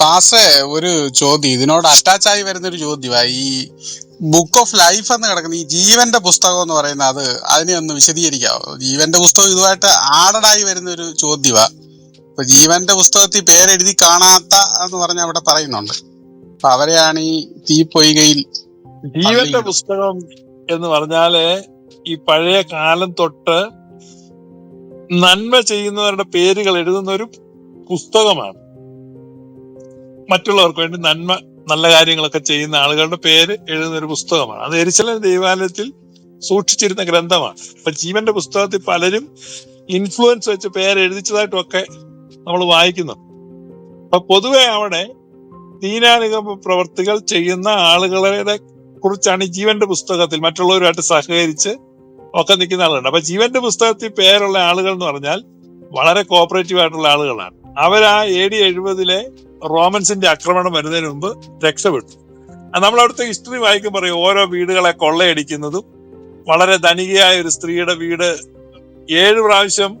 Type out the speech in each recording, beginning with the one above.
പാസേ ഒരു ചോദ്യം. ഇതിനോട് അറ്റാച്ച് ആയി വരുന്ന ഒരു ചോദ്യമാ. ഈ ബുക്ക് ഓഫ് ലൈഫ് എന്ന് കിടക്കുന്ന ഈ ജീവന്റെ പുസ്തകം എന്ന് പറയുന്ന അത് അതിനെ ഒന്ന് വിശദീകരിക്കാവോ? ജീവന്റെ പുസ്തകം ഇതുമായിട്ട് ആഡഡായി വരുന്ന ഒരു ചോദ്യമാ. ഇപ്പൊ ജീവന്റെ പുസ്തകത്തിൽ പേരെഴുതി കാണാത്ത എന്ന് പറഞ്ഞ അവിടെ പറയുന്നുണ്ട്. അപ്പൊ അവരെയാണ് ഈ തീപ്പൊയ്കയിൽ ജീവന്റെ പുസ്തകം എന്ന് പറഞ്ഞാൽ ഈ പഴയ കാലം തൊട്ട് നന്മ ചെയ്യുന്നവരുടെ പേരുകൾ എഴുതുന്ന ഒരു പുസ്തകമാണ്. മറ്റുള്ളവർക്ക് വേണ്ടി നന്മ നല്ല കാര്യങ്ങളൊക്കെ ചെയ്യുന്ന ആളുകളുടെ പേര് എഴുതുന്ന ഒരു പുസ്തകമാണ്. അത് എരിശലം ദൈവാലയത്തിൽ സൂക്ഷിച്ചിരുന്ന ഗ്രന്ഥമാണ്. അപ്പൊ ജീവന്റെ പുസ്തകത്തിൽ പലരും ഇൻഫ്ലുവൻസ് വെച്ച് പേര് എഴുതിച്ചതായിട്ടൊക്കെ നമ്മൾ വായിക്കുന്നു. അപ്പൊ പൊതുവെ അവിടെ ദീനാനുഗമ പ്രവർത്തികൾ ചെയ്യുന്ന ആളുകളുടെ കുറിച്ചാണ് ജീവന്റെ പുസ്തകത്തിൽ മറ്റുള്ളവരുമായിട്ട് സഹകരിച്ച് ഒക്കെ നിൽക്കുന്ന ആളുകളുണ്ട്. അപ്പൊ ജീവന്റെ പുസ്തകത്തിൽ പേരുള്ള ആളുകൾ എന്ന് പറഞ്ഞാൽ വളരെ കോപ്പറേറ്റീവ് ആയിട്ടുള്ള ആളുകളാണ്. അവരാ എ ഡി എഴുപതിലെ റോമൻസിന്റെ ആക്രമണം വരുന്നതിന് മുമ്പ് രക്ഷപ്പെട്ടു. നമ്മൾ അവിടുത്തെ ഹിസ്റ്ററി വായിക്കുമ്പോൾ പറയും ഓരോ വീടുകളെ കൊള്ളയടിക്കുന്നതും വളരെ ധനികയായ ഒരു സ്ത്രീയുടെ വീട് ഏഴ് പ്രാവശ്യം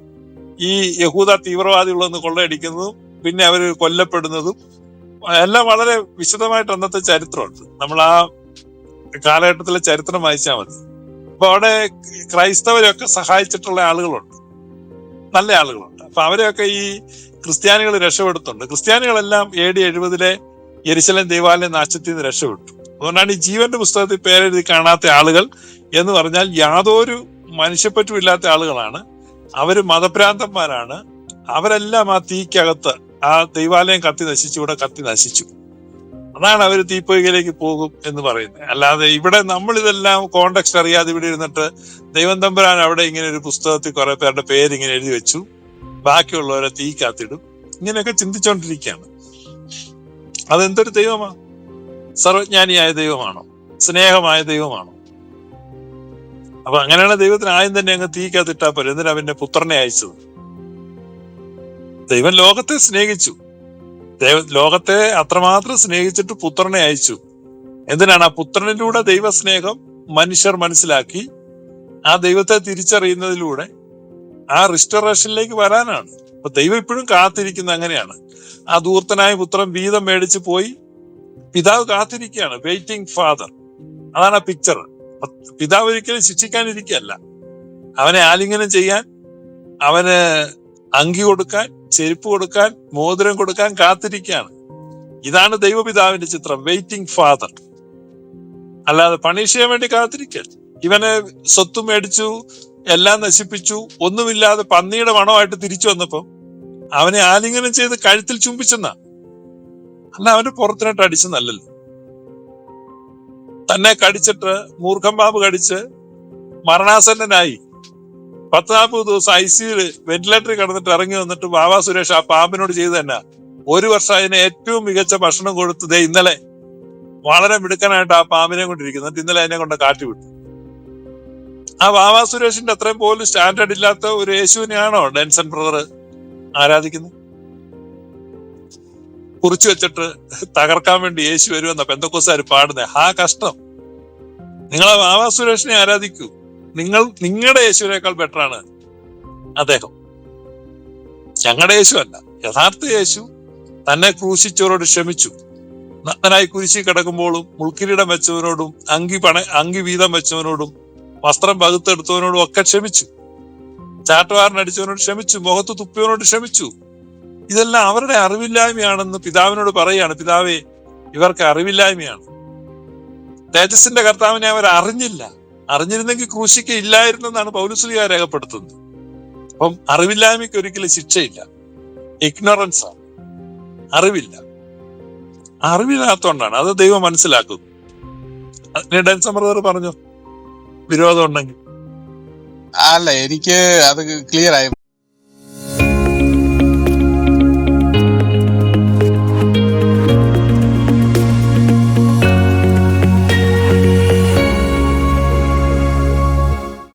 ഈ യഹൂദ തീവ്രവാദികളൊന്ന് കൊള്ളയടിക്കുന്നതും പിന്നെ അവർ കൊല്ലപ്പെടുന്നതും എല്ലാം വളരെ വിശദമായിട്ട് അന്നത്തെ ചരിത്രമുണ്ട്. നമ്മൾ ആ കാലഘട്ടത്തിലെ ചരിത്രം വായിച്ചാൽ മതി. അപ്പൊ അവിടെ ക്രൈസ്തവരെയൊക്കെ സഹായിച്ചിട്ടുള്ള ആളുകളുണ്ട്. നല്ല ആളുകളുണ്ട്. അപ്പൊ അവരെയൊക്കെ ഈ ക്രിസ്ത്യാനികൾ രക്ഷപ്പെടുത്തുന്നുണ്ട്. ക്രിസ്ത്യാനികളെല്ലാം എ ഡി എഴുപതിലെ എരിശലം ദേവാലയ നാശത്തിൽ നിന്ന് രക്ഷപ്പെട്ടു. അതുകൊണ്ടാണ് ഈ ജീവന്റെ പുസ്തകത്തിൽ പേരെഴുതി കാണാത്ത ആളുകൾ എന്ന് പറഞ്ഞാൽ യാതൊരു മനുഷ്യപ്പറ്റും ഇല്ലാത്ത ആളുകളാണ്. അവർ മതഭ്രാന്തന്മാരാണ്. അവരെല്ലാം ആ തീക്കകത്ത് ആ ദൈവാലയം കത്തി നശിച്ചു ഇവിടെ കത്തി നശിച്ചു. അതാണ് അവർ തീപ്പൊയ്കയിലേക്ക് പോകും എന്ന് പറയുന്നത്. അല്ലാതെ ഇവിടെ നമ്മൾ ഇതെല്ലാം കോണ്ടക്സ്റ്റ് അറിയാതെ ഇവിടെ ഇരുന്നിട്ട് ദൈവം തമ്പുരാൻ അവിടെ ഇങ്ങനെ ഒരു പുസ്തകത്തിൽ കുറെ പേരുടെ പേര് ഇങ്ങനെ എഴുതി വെച്ചു. ബാക്കിയുള്ളവരെ തീ കാത്തിടും ഇങ്ങനെയൊക്കെ ചിന്തിച്ചുകൊണ്ടിരിക്കുകയാണ് അതെന്തൊരു ദൈവമാ? സർവജ്ഞാനിയായ ദൈവമാണോ? സ്നേഹമായ ദൈവമാണോ? അപ്പൊ അങ്ങനെയാണ് ദൈവത്തിന് ആദ്യം തന്നെ അങ്ങ് തീ കാത്തിട്ടാ പോരെ. എന്തിനാ അവന്റെ പുത്രനെ അയച്ചത്. ദൈവം ലോകത്തെ സ്നേഹിച്ചു. ദൈവ ലോകത്തെ അത്രമാത്രം സ്നേഹിച്ചിട്ട് പുത്രനെ അയച്ചു. എന്തിനാണ് ആ പുത്രനിലൂടെ ദൈവസ്നേഹം മനുഷ്യർ മനസ്സിലാക്കി? ആ ദൈവത്തെ തിരിച്ചറിയുന്നതിലൂടെ ആ റിസ്റ്റോറേഷനിലേക്ക് വരാനാണ്. അപ്പൊ ദൈവം ഇപ്പോഴും കാത്തിരിക്കുന്ന അങ്ങനെയാണ്. ആ ദൂർത്തനായ പുത്രൻ വീതം മേടിച്ച് പോയി പിതാവ് കാത്തിരിക്കുകയാണ്. വെയിറ്റിംഗ് ഫാദർ അതാണ് ആ പിക്ചർ പിതാവ് ഒരിക്കലും ശിക്ഷിക്കാനിരിക്കല്ല അവനെ ആലിംഗനം ചെയ്യാൻ അവന് അങ്കി കൊടുക്കാൻ ചെരുപ്പ് കൊടുക്കാൻ മോതിരം കൊടുക്കാൻ കാത്തിരിക്കുകയാണ്. ഇതാണ് ദൈവപിതാവിന്റെ ചിത്രം വെയിറ്റിംഗ് ഫാദർ അല്ലാതെ പണിഷ് ചെയ്യാൻ വേണ്ടി കാത്തിരിക്കൽ ഇവനെ സ്വത്ത് മേടിച്ചു എല്ലാം നശിപ്പിച്ചു ഒന്നുമില്ലാതെ പന്നിയുടെ മണമായിട്ട് തിരിച്ചു വന്നപ്പം അവനെ ആലിംഗനം ചെയ്ത് കഴുത്തിൽ ചുംബിച്ചെന്ന. അല്ല അവന്റെ അടിച്ചു അടിച്ചെന്നല്ലല്ലോ. തന്നെ കടിച്ചിട്ട് മൂർഖം ബാബ് കടിച്ച് മരണാസന്നനായി പത്ത് നാൽപ്പത് ദിവസം ഐ സിയിൽ വെന്റിലേറ്ററിൽ കിടന്നിട്ട് ഇറങ്ങി വന്നിട്ട് ബാബാ സുരേഷ് ആ പാമ്പിനോട് ചെയ്ത് തന്നെ ഒരു വർഷം അതിന് ഏറ്റവും മികച്ച ഭക്ഷണം കൊടുത്തത് ഇന്നലെ വളരെ മിടുക്കനായിട്ട് ആ പാമ്പിനെ കൊണ്ടിരിക്കുന്നു. എന്നിട്ട് ഇന്നലെ അതിനെ കൊണ്ട് കാട്ടി വിട്ടു. ആ ബാബാ സുരേഷിന്റെ അത്രയും പോലും സ്റ്റാൻഡേർഡ് ഇല്ലാത്ത ഒരു യേശുവിനെയാണോ ഡെൻസൺ ബ്രദർ ആരാധിക്കുന്നത്? കുറിച്ചു വെച്ചിട്ട് തകർക്കാൻ വേണ്ടി യേശു വരുമെന്ന പെന്തക്കോസാർ പാടുന്നത് ആ കഷ്ടം. നിങ്ങളെ ബാബാ സുരേഷിനെ ആരാധിക്കൂ. നിങ്ങൾ നിങ്ങളുടെ യേശുവിനേക്കാൾ ബെറ്ററാണ് അദ്ദേഹം. ഞങ്ങളുടെ യേശു അല്ല. യഥാർത്ഥ യേശു തന്നെ ക്രൂശിച്ചവരോട് ക്ഷമിച്ചു. നഗ്നനായി കുരിശി കിടക്കുമ്പോഴും മുൾക്കിരീടം വെച്ചവനോടും അങ്കി പണ അങ്കി വീതം വെച്ചവനോടും വസ്ത്രം പകുത്തെടുത്തവനോടും ഒക്കെ ക്ഷമിച്ചു. ചാട്ടുവാറിനടിച്ചവനോട് ക്ഷമിച്ചു മുഖത്ത് തുപ്പിയവനോട് ക്ഷമിച്ചു. ഇതെല്ലാം അവരുടെ അറിവില്ലായ്മയാണെന്ന് പിതാവിനോട് പറയുകയാണ്. പിതാവേ ഇവർക്ക് അറിവില്ലായ്മയാണ്. തേജസിന്റെ കർത്താവിനെ അവർ അറിഞ്ഞില്ല. അറിഞ്ഞിരുന്നെങ്കിൽ ക്രൂശിക്ക ഇല്ലായിരുന്നെന്നാണ് പൗലുസ്ലിയ രേഖപ്പെടുത്തുന്നത്. അപ്പം അറിവില്ലായ്മയ്ക്ക് ഒരിക്കലും ശിക്ഷയില്ല. ഇഗ്നോറൻസ് ആണ്. അറിവില്ല. അറിവില്ലാത്തോണ്ടാണ് അത് ദൈവം മനസ്സിലാക്കുന്നു. അതിന് പറഞ്ഞു? വിരോധം ഉണ്ടെങ്കിൽ. അല്ല എനിക്ക് അത് ക്ലിയർ ആയി